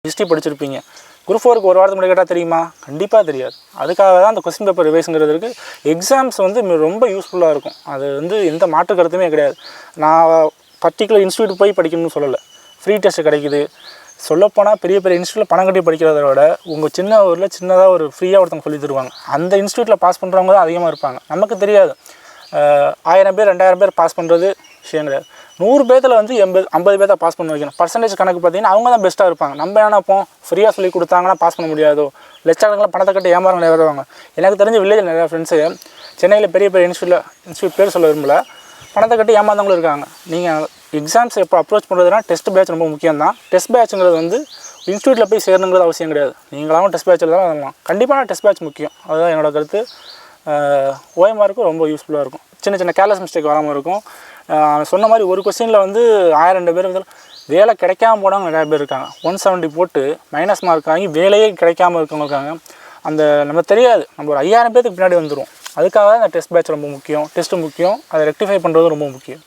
Speaker 1: ஹிஸ்ட்ரி படிச்சிருப்பீங்க. குரூப் ஃபோருக்கு ஒரு வாரத்துக்கு முன்னாடி கேட்டால் தெரியுமா? கண்டிப்பாக தெரியாது. அதுக்காக தான் அந்த கொஸ்டின் பேப்பர் ரிவைஸுங்கிறதுக்கு எக்ஸாம்ஸ் வந்து ரொம்ப யூஸ்ஃபுல்லாக இருக்கும். அது வந்து எந்த மாற்று கருத்துமே கிடையாது. நான் பர்டிகுலர் இன்ஸ்டியூட் போய் படிக்கணும்னு சொல்லலை. ஃப்ரீ டெஸ்ட் கிடைக்குது. சொல்லப்போனால் பெரிய பெரிய இன்ஸ்டியூட்டில் பணம் கட்டி படிக்கிறத விட உங்கள் சின்ன ஊரில் சின்னதாக ஒரு ஃப்ரீயாக ஒருத்தவங்க சொல்லி தருவாங்க. அந்த இன்ஸ்டியூட்டில் பாஸ் பண்ணுறவங்க தான் அதிகமாக இருப்பாங்க. நமக்கு தெரியாது. ஆயிரம் பேர் ரெண்டாயிரம் பேர் பாஸ் பண்ணுறது விஷயம் கிடையாது நூறு பேர்த்தில் வந்து எண்பது ஐம்பது பேர்த்த பாஸ் பண்ண வைக்கணும். பர்சன்டேஜ் கணக்கு பார்த்தீங்கன்னா அவங்க தான் பெஸ்ட்டாக இருப்பாங்க. நம்ம என்ன போம் ஃப்ரீயாக சொல்லி கொடுத்தாங்கன்னா பாஸ் பண்ண முடியாதோ? லட்சக்கணக்கில் பணத்தை கட்டி ஏமாறவங்க நிறைய வருவாங்க எனக்கு தெரிஞ்ச வில்லேஜில் நிறையா ஃப்ரெண்ட்ஸு சென்னையில் பெரிய பெரிய இன்ஸ்டியூட்டில் இன்ஸ்டியூட் பேர் சொல்ல விரும்பல. பணத்தை கட்டி ஏமாந்தவங்களும் இருக்காங்க. நீங்கள் எக்ஸாம்ஸ் எப்போ அப்ரோச் பண்ணுறதுனா டெஸ்ட் பேட்ச் ரொம்ப முக்கியம் தான் டெஸ்ட் பேட்ச்ங்கிறது வந்து இன்ஸ்டியூட்டில் போய் சேரணுங்கிறது அவசியம் கிடையாது. நீங்களாகவும் டெஸ்ட் பேட்சில் தான் வரலாம். கண்டிப்பாக டெஸ்ட் பேட்ச் முக்கியம். அதுதான் என்னோட கருத்து. ஓஎம்ஆருக்கும் ரொம்ப யூஸ்ஃபுல்லாக இருக்கும். சின்ன சின்ன கேர்லெஸ் மிஸ்டேக் வராமல் இருக்கும். சொன்ன மாதிரி ஒரு கொஸ்டினில் வந்து ஆயிரம் ரெண்டு பேர் வந்து வேலை கிடைக்காம போனவங்க நிறையா பேர் இருக்காங்க. ஒன் செவன்ட்டி போட்டு மைனஸ் மார்க் வாங்கி வேலையே கிடைக்காம இருக்கவங்க இருக்காங்க. அந்த நம்ம தெரியாது. நம்ம ஒரு ஐயாயிரம் பேருக்கு பின்னாடி வந்துடும் அதுக்காக தான் டெஸ்ட் பேட்ச் ரொம்ப முக்கியம். டெஸ்ட்டு முக்கியம். அதை ரெக்டிஃபை பண்ணுறது ரொம்ப முக்கியம்.